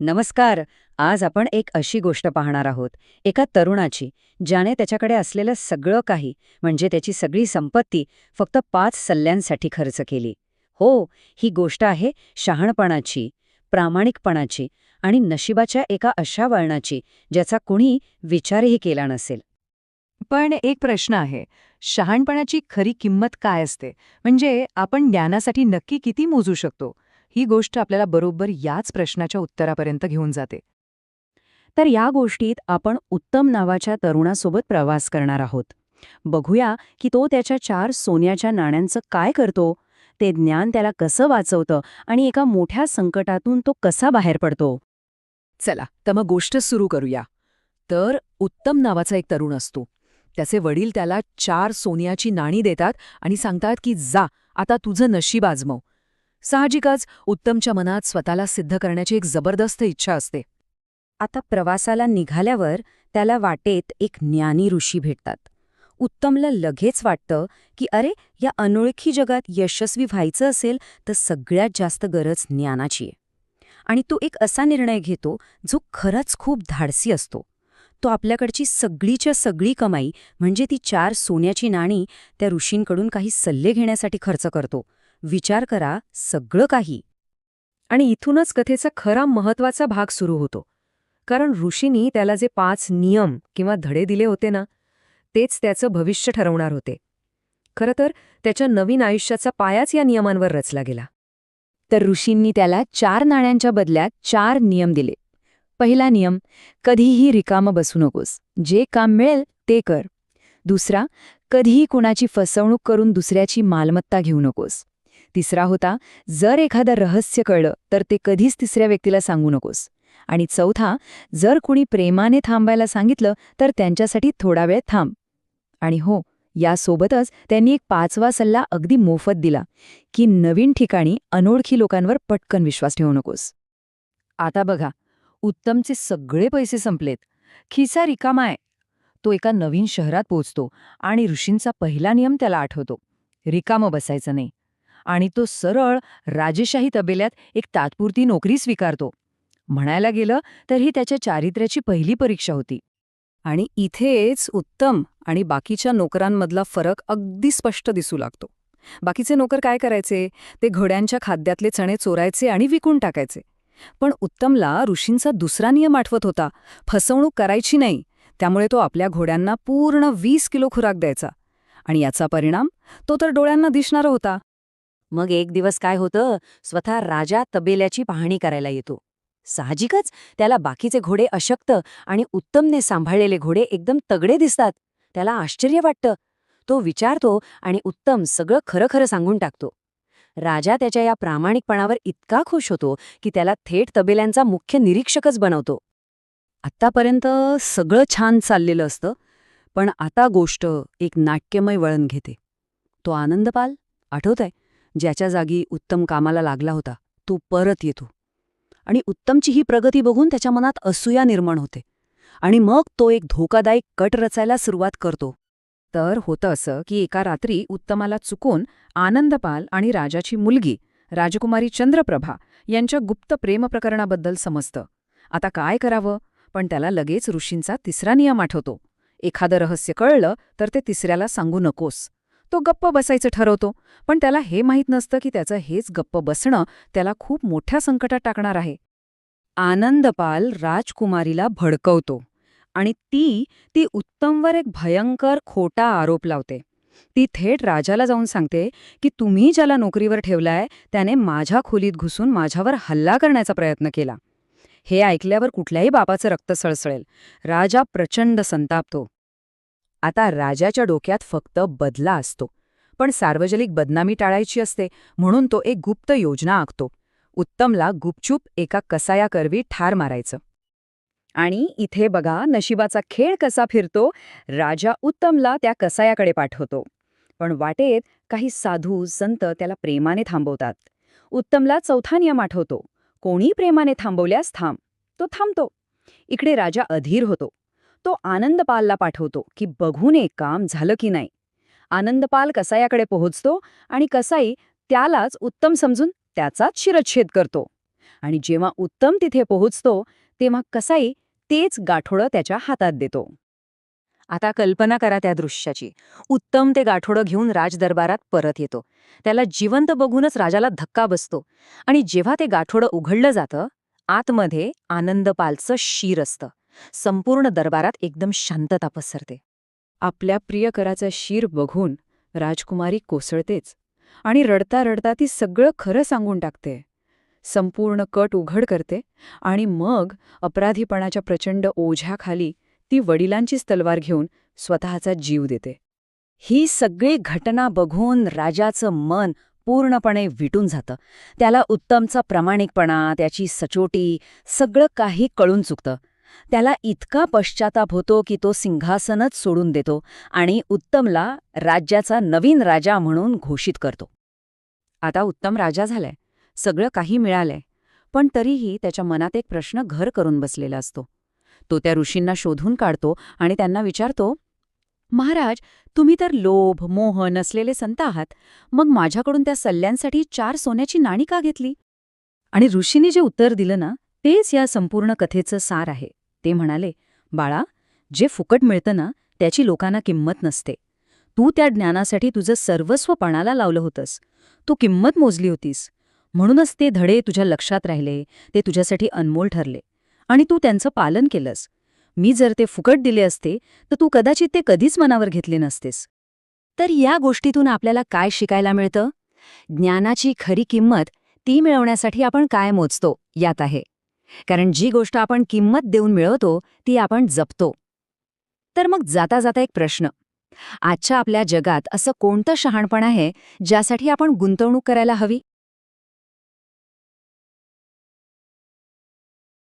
नमस्कार आज आपण एक अशी गोष्ट पाहणार आहोत. एका तरुणाची ज्याने त्याच्याकडे असलेलं सगळं काही म्हणजे त्याची सगळी संपत्ती फक्त पाच सल्ल्यांसाठी खर्च केली. हो ही गोष्ट आहे शहाणपणाची प्रामाणिकपणाची आणि नशिबाच्या एका अशा वळणाची ज्याचा कुणी विचारही केला नसेल. पण एक प्रश्न आहे शहाणपणाची खरी किंमत काय असते? म्हणजे आपण ज्ञानासाठी नक्की किती मोजू शकतो? ही गोष्ट आपल्याला बरोबर याच प्रश्नाच्या उत्तरापर्यंत घेऊन जाते. तर या गोष्टीत आपण उत्तम नावाच्या तरुणासोबत प्रवास करणार आहोत. बघूया की तो त्याच्या चार सोन्याच्या नाण्यांचं काय करतो ते ज्ञान त्याला कसं वाचवतं आणि एका मोठ्या संकटातून तो कसा बाहेर पडतो. चला तर मग गोष्ट सुरू करूया. तर उत्तम नावाचा एक तरुण असतो. त्याचे वडील त्याला चार सोन्याची नाणी देतात आणि सांगतात की जा आता तुझं नशीब आजमव. साहजिकच उत्तमच्या मनात स्वतःला सिद्ध करण्याची एक जबरदस्त इच्छा असते. आता प्रवासाला निघाल्यावर त्याला वाटेत एक ज्ञानी ऋषी भेटतात. उत्तमला लगेच वाटतं की अरे या अनोळखी जगात यशस्वी व्हायचं असेल तर सगळ्यात जास्त गरज ज्ञानाची आहे. आणि तो एक असा निर्णय घेतो जो खरंच खूप धाडसी असतो. तो आपल्याकडची सगळीच्या सगळी कमाई म्हणजे ती चार सोन्याची नाणी त्या ऋषींकडून काही सल्ले घेण्यासाठी खर्च करतो. विचार करा सगळं काही. आणि इथूनच कथेचा खरा महत्त्वाचा भाग सुरू होतो. कारण ऋषींनी त्याला जे पाच नियम किंवा धडे दिले होते ना तेच त्याचं भविष्य ठरवणार होते. खरं तर त्याच्या नवीन आयुष्याचा पायाच या नियमांवर रचला गेला. तर ऋषींनी त्याला चार नाण्यांच्या बदल्यात चार नियम दिले. पहिला नियम कधीही रिकामं बसू नकोस. जे काम मिळेल ते कर. दुसरा कधीही कुणाची फसवणूक करून दुसऱ्याची मालमत्ता घेऊ नकोस. तिसरा होता जर एखादं रहस्य कळलं तर ते कधीच तिसऱ्या व्यक्तीला सांगू नकोस. आणि चौथा जर कुणी प्रेमाने थांबायला सांगितलं तर त्यांच्यासाठी थोडा वेळ थांब. आणि हो यासोबतच त्यांनी एक पाचवा सल्ला अगदी मोफत दिला की नवीन ठिकाणी अनोळखी लोकांवर पटकन विश्वास ठेवू नकोस. आता बघा उत्तमचे सगळे पैसे संपलेत. खिसा रिकामा आहे. तो एका नवीन शहरात पोचतो आणि ऋषींचा पहिला नियम त्याला आठवतो. रिकामं बसायचं नाही. आणि तो सरळ राजेशाही तबेल्यात एक तात्पुरती नोकरी स्वीकारतो. म्हणायला गेलं तर ही त्याच्या चारित्र्याची पहिली परीक्षा होती. आणि इथेच उत्तम आणि बाकीच्या नोकरांमधला फरक अगदी स्पष्ट दिसू लागतो. बाकीचे नोकर काय करायचे? ते घोड्यांच्या खाद्यातले चणे चोरायचे आणि विकून टाकायचे. पण उत्तमला ऋषींचा दुसरा नियम आठवत होता. फसवणूक करायची नाही. त्यामुळे तो आपल्या घोड्यांना पूर्ण वीस किलो खुराक द्यायचा. आणि याचा परिणाम तो तर डोळ्यांना दिसणारा होता. मग एक दिवस काय होतं? स्वतः राजा तबेल्याची पाहणी करायला येतो. साहजिकच त्याला बाकीचे घोडे अशक्त आणि उत्तमने सांभाळलेले घोडे एकदम तगडे दिसतात. त्याला आश्चर्य वाटतं. तो विचारतो आणि उत्तम सगळं खरं खरं सांगून टाकतो. राजा त्याच्या या प्रामाणिकपणावर इतका खुश होतो की त्याला थेट तबेल्यांचा मुख्य निरीक्षकच बनवतो. आत्तापर्यंत सगळं छान चाललेलं असतं पण आता गोष्ट एक नाट्यमय वळण घेते. तो आनंदपाल आठवतंय? ज्याच्या जागी उत्तम कामाला लागला होता तो परत येतो. आणि उत्तमची ही प्रगती बघून त्याच्या मनात असूया निर्माण होते. आणि मग तो एक धोकादायक कट रचायला सुरुवात करतो. तर होतं असं की एका रात्री उत्तमाला चुकून आनंदपाल आणि राजाची मुलगी राजकुमारी चंद्रप्रभा यांच्या गुप्त प्रेमप्रकरणाबद्दल समजतं. आता काय करावं? पण त्याला लगेच ऋषींचा तिसरा नियम आठवतो. एखादं रहस्य कळलं तर ते तिसऱ्याला सांगू नकोस. तो गप्प बसायचं ठरवतो. पण त्याला हे माहीत नसतं की त्याचं हेच गप्प बसणं त्याला खूप मोठ्या संकटात टाकणार आहे. आनंदपाल राजकुमारीला भडकवतो आणि ती ती उत्तमवर एक भयंकर खोटा आरोप लावते. ती थेट राजाला जाऊन सांगते की तुम्ही ज्याला नोकरीवर ठेवलाय त्याने माझ्या खोलीत घुसून माझ्यावर हल्ला करण्याचा प्रयत्न केला. हे ऐकल्यावर कुठल्याही बापाचं रक्त सळसळेल. राजा प्रचंड संतापतो आता राजाच्या डोक्यात फक्त बदला असतो. पण सार्वजनिक बदनामी टाळायची असते म्हणून तो एक गुप्त योजना आखतो. उत्तमला गुपचूप एका कसायाकरवी ठार मारायचं. आणि इथे बघा नशिबाचा खेळ कसा फिरतो. राजा उत्तमला त्या कसायाकडे पाठवतो. पण वाटेत काही साधू संत त्याला प्रेमाने थांबवतात. उत्तमला चौथा नियम आठवतो. कोणी प्रेमाने थांबवल्यास थांब. तो थांबतो. इकडे राजा अधीर होतो. तो आनंदपालला पाठवतो की बघून एक काम झालं की नाही. आनंदपाल कसायाकडे पोहोचतो आणि कसाई त्यालाच उत्तम समजून त्याचाच शिरच्छेद करतो. आणि जेव्हा उत्तम तिथे पोहोचतो तेव्हा कसाई तेच गाठोडं त्याच्या हातात देतो. आता कल्पना करा त्या दृश्याची. उत्तम ते गाठोडं घेऊन राजदरबारात परत येतो. त्याला जिवंत बघूनच राजाला धक्का बसतो. आणि जेव्हा ते गाठोडं उघडलं जातं आतमध्ये आनंदपालचं शीर असतं. संपूर्ण दरबारात एकदम शांतता पसरते. आपल्या प्रियकराचं शीर बघून राजकुमारी कोसळतेच आणि रडता रडता ती सगळं खरं सांगून टाकते. संपूर्ण कट उघड करते आणि मग अपराधीपणाच्या प्रचंड ओझ्याखाली ती वडिलांचीच तलवार घेऊन स्वतःचा जीव देते. ही सगळी घटना बघून राजाचं मन पूर्णपणे विटून जातं. त्याला उत्तमचा प्रामाणिकपणा त्याची सचोटी सगळं काही कळून चुकतं. त्याला इतका पश्चाताप होतो की तो सिंहासनच सोडून देतो आणि उत्तमला राज्याचा नवीन राजा म्हणून घोषित करतो. आता उत्तम राजा झालाय. सगळं काही मिळालंय. पण तरीही त्याच्या मनात एक प्रश्न घर करून बसलेला असतो. तो त्या ऋषींना शोधून काढतो आणि त्यांना विचारतो महाराज तुम्ही तर लोभ मोह नसलेले संत आहात. मग माझ्याकडून त्या सल्ल्यांसाठी चार सोन्याची नाणी का घेतली? आणि ऋषीने जे उत्तर दिलं ना तेच या संपूर्ण कथेचं सार आहे. ते म्हणाले बाळा जे फुकट मिळतं ना त्याची लोकांना किंमत नसते. तू त्या ज्ञानासाठी तुझं सर्वस्व पणाला लावलं होतंस. तू किंमत मोजली होतीस. म्हणूनच ते धडे तुझ्या लक्षात राहिले ते तुझ्यासाठी अनमोल ठरले. आणि तू त्यांचं पालन केलंस. मी जर ते फुकट दिले असते तर तू कदाचित ते कधीच मनावर घेतले नसतेस. तर या गोष्टीतून आपल्याला काय शिकायला मिळतं? ज्ञानाची खरी किंमत ती मिळवण्यासाठी आपण काय मोजतो? यात आहे. कारण जी गोष्ट आपण किंमत देऊन मिळवतो ती आपण जपतो. तर मग जाता जाता एक प्रश्न. आजच्या आपल्या जगात असं कोणतं शहाणपण आहे ज्यासाठी आपण गुंतवणूक करायला हवी?